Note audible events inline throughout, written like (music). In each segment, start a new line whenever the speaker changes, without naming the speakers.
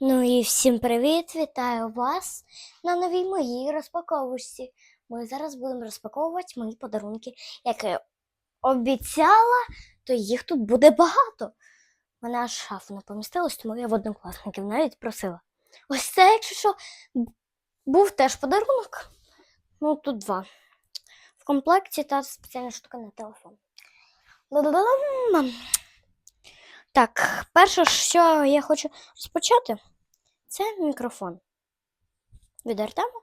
Ну і всім привіт! Вітаю вас на новій моїй розпаковочці. Ми зараз будемо розпаковувати мої подарунки. Як я обіцяла, то їх тут буде багато. Мене аж шафу не помістилось, тому я в однокласників навіть просила. Ось це, якщо що, був теж подарунок. Ну, тут два. В комплекті та спеціальна штука на телефон. Так, перше, що я хочу розпочати, це мікрофон. Від Артема.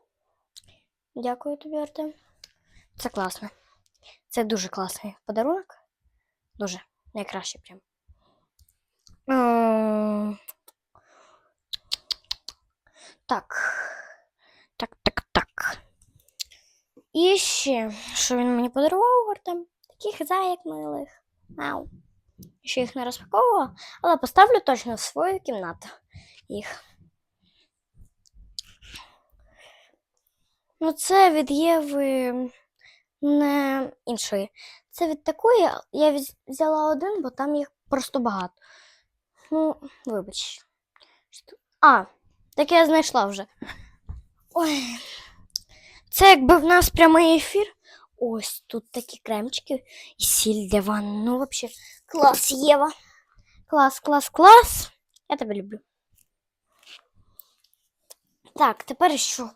Дякую тобі, Артем. Це класно. Це дуже класний подарунок. Дуже найкращий прям. Ем, Так. Так, так, так. І ще, що він мені подарував, Артем? Таких заяк милих. Ау. Ще їх не розпаковувала, але поставлю точно в свою кімнату їх. Ну, це від Єви не іншої. Це від такої. Я взяла один, бо там їх просто багато. Ну, вибач. А, так я знайшла вже. Ой. Це якби в нас прямий ефір. Ось тут такі кремчики і сіль для ванни. Ну, взагалі, клас, Єва. Клас, клас, клас. Я тебе люблю. Так, тепер що?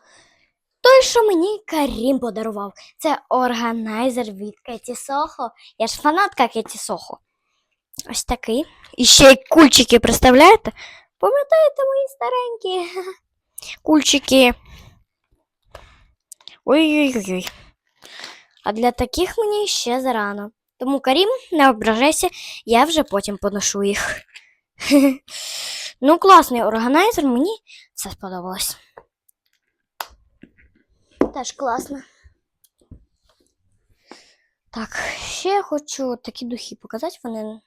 Той, що мені Карім подарував, це органайзер від Кеті Сохо. Я ж фанатка Кеті Сохо. Ось такий. І ще й кульчики, представляєте? Пам'ятаєте мої старенькі (laughs) кульчики? Ой-ой-ой. А для таких мені ще зарано. Тому Карім, не ображайся, я вже потім поношу їх. (laughs) ну, класний органайзер, мені це сподобалось. Теж класно. Так, ще я хочу такі духи показати. Вони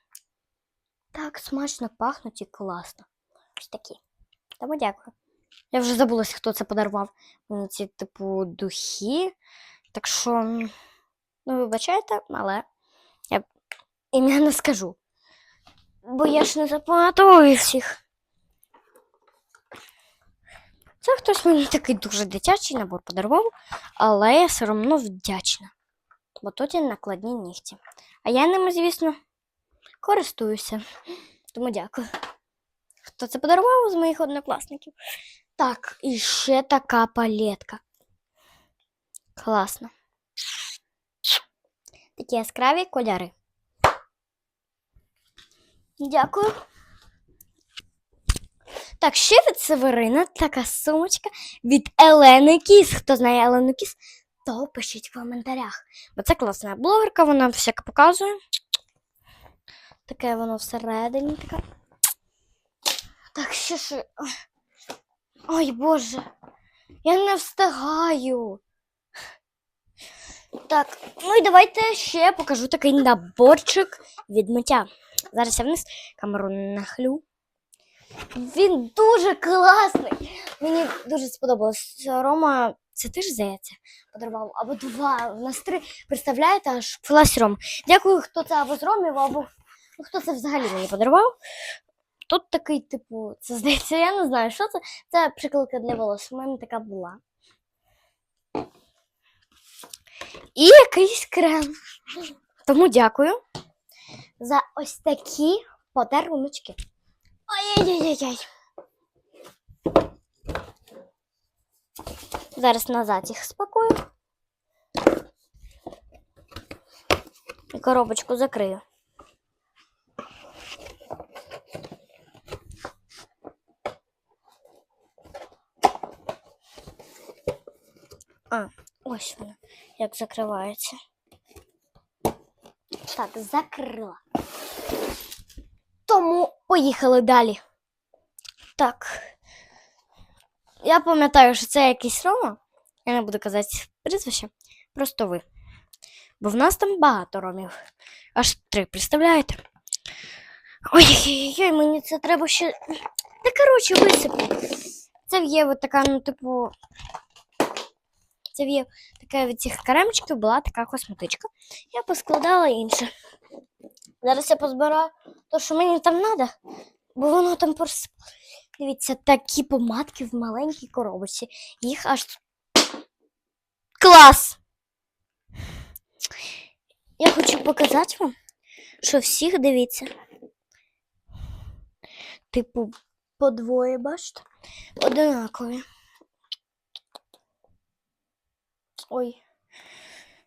так смачно пахнуть і класно. Ось такі. Тому дякую. Я вже забулася, хто це подарував. Мені ці, типу, духи. Так що, ну, вибачайте, але я ім'я не скажу. Бо я ж не запам'ятовую всіх. Це хтось мені такий дуже дитячий набор подарував, але я все одно вдячна. Бо тут є накладні нігті. А я ними, звісно, користуюся. Тому дякую. Хто це подарував з моїх однокласників? Так, і ще така палетка. Класно. Такі яскраві кольори. Дякую. Так, ще від Северина така сумочка від Елени Кіс. Хто знає Елену Кіс, то пишіть в коментарях. Бо це класна блогерка, вона всяке показує. Таке воно всередині таке. Так, ще ж. Ой, Боже. Я не встигаю. Так, ну і давайте ще покажу такий наборчик від миття. Зараз я вниз камеру нахлю. Він дуже класний. Мені дуже сподобалось. Рома, це ти ж здається, подарував або два. У нас три. Представляєте, аж клас Ром. Дякую, хто це або з Ромів, або ну, хто це взагалі мені подарував. Тут такий, типу, це здається, я не знаю, що це. Це прикладка для волос. У мене така була. І якийсь крем. Тому дякую за ось такі подаруночки. Ой-ой-ой-ой. Зараз назад їх спакую. І коробочку закрию. А, ось вона, як закривається. Так, закрила. Поїхали далі. Так. Я пам'ятаю, що це якийсь Рома. Я не буду казати прізвище. Просто ви. Бо в нас там багато ромів. Аж три, представляєте? Ой-ой-ой, мені це треба ще. Та коротше, висиплю. Це в Єву така, ну, типу. Це Єву така від цих каремчиків була така косметичка. Я поскладала інше. Зараз я позбираю те, що мені там треба, бо воно там порс... Дивіться, такі помадки в маленькій коробочці. Їх аж. Клас! Я хочу показати вам, що всіх дивіться. Типу, по двоє, бачите? Одинакові. Ой.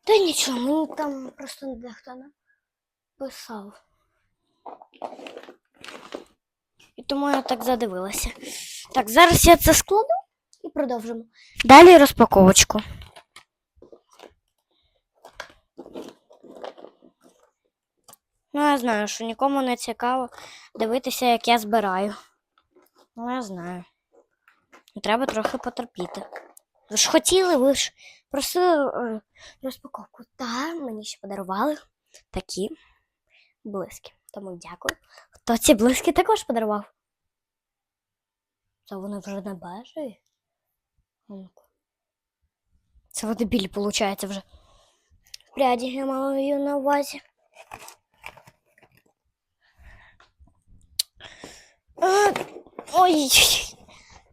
Та нічого, мені там просто дехто написав. І тому я так задивилася. Так, зараз я це складу і продовжимо. Далі розпаковочку. Ну, я знаю, що нікому не цікаво дивитися, як я збираю. Ну, я знаю. Треба трохи потерпіти. Ви ж хотіли, ви ж просили е, розпаковку. Та мені ще подарували такі блиски. Тому дякую. Хто ці блиски також подарував? Це вони вже не бежеві? Це вони білі, виходить, вже. Пряді я маю на увазі. Ой,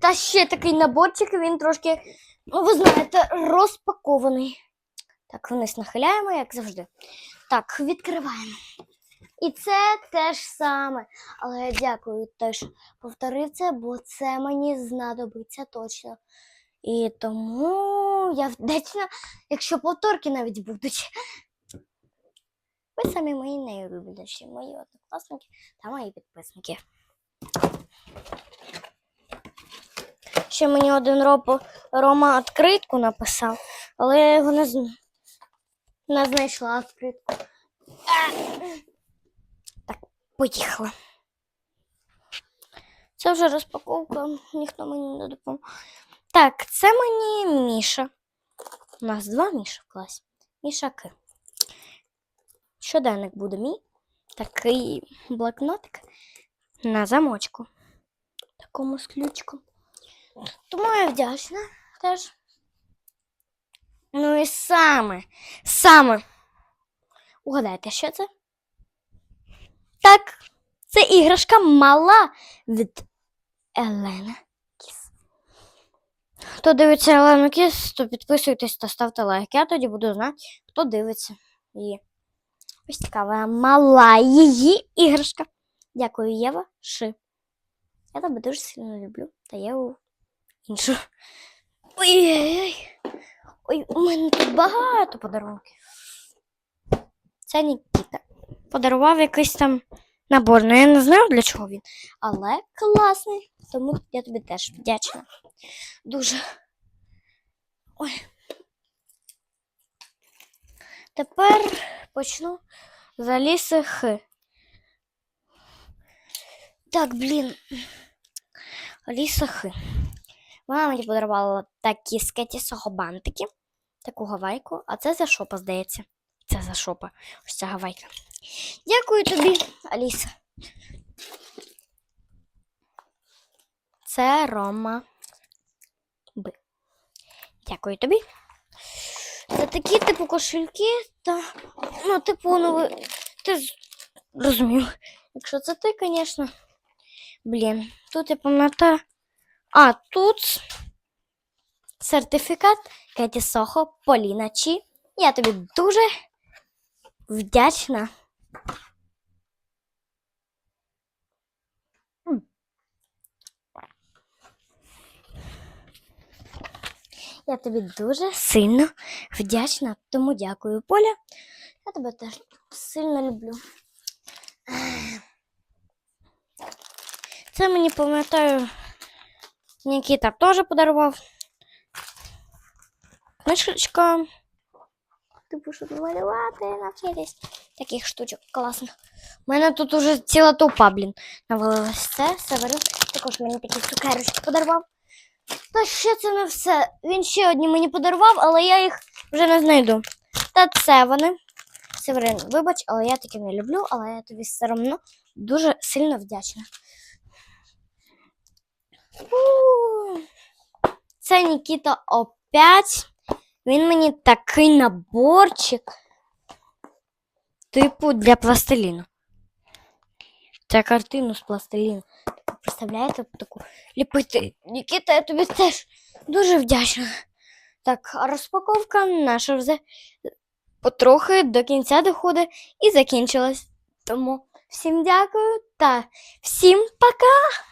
та ще такий наборчик, він трошки, ну ви знаєте, розпакований. Так, вниз нахиляємо, як завжди. Так, відкриваємо. І це теж саме. Але я дякую теж повторив це, бо це мені знадобиться точно. І тому я вдячна, якщо повторки навіть будуть. Ви самі мої найулюбленіші, мої однокласники та мої підписники. Ще мені один Рома відкритку написав, але я його не, зн- не знайшла відкритку. Поїхала. Це вже розпаковка, ніхто мені не допомог. Так, це мені Міша. У нас два Міша в класі. Мішаки. Щоденник буде мій. Такий блокнотик на замочку. Такому з ключком. Тому я вдячна теж. Ну і саме, саме. Угадайте, що це? Так, це іграшка мала від Елена Кіс. Хто дивиться Елену Кіс, то підписуйтесь та ставте лайк. Я тоді буду знати, хто дивиться її. Ось така вона мала її іграшка. Дякую, Єва Ши. Я тебе дуже сильно люблю. Та Єву іншу. Ой-ой-ой. Ой, у мене тут багато подарунків. Це Нікіта. Подарував якийсь там набор. Ну я не знаю, для чого він. Але класний. Тому я тобі теж вдячна. Дуже. Ой. Тепер почну з Аліси Х. Так, блін. Аліса Х. Вона мені подарувала такі скетісого бантики, таку гавайку, а це за шопа, здається. За шопа. Ось ця гавайка. Дякую тобі, Аліса. Це Рома Б. Дякую тобі. Це такі, типу, кошельки та. Ну, типу, ну. Ти розумів. Якщо це ти, звісно. Блін, тут я пам'ятаю. А тут сертифікат Кеті Сохо Поліна Чі. Я тобі дуже вдячна. Я тобі дуже сильно вдячна, тому дякую, Поля. Я тебе теж сильно люблю. Це мені пам'ятаю, Нікіта теж подарував. Книжечка. Типу, щоб малювати, навчитись. Таких штучок класно. У мене тут уже ціла толпа, блін, навалилась. Це Северин також мені такі цукерочки подарував. Та ще це не все. Він ще одні мені подарував, але я їх вже не знайду. Та це вони. Северин, вибач, але я таке не люблю, але я тобі все одно дуже сильно вдячна. Це Нікіта опять. Він мені такий наборчик. Типу для пластиліну. Це картину з пластиліну. представляєте, таку ліпити. Нікіта, я тобі теж дуже вдячна. Так, а розпаковка наша вже потрохи до кінця доходить і закінчилась. Тому всім дякую та всім пока!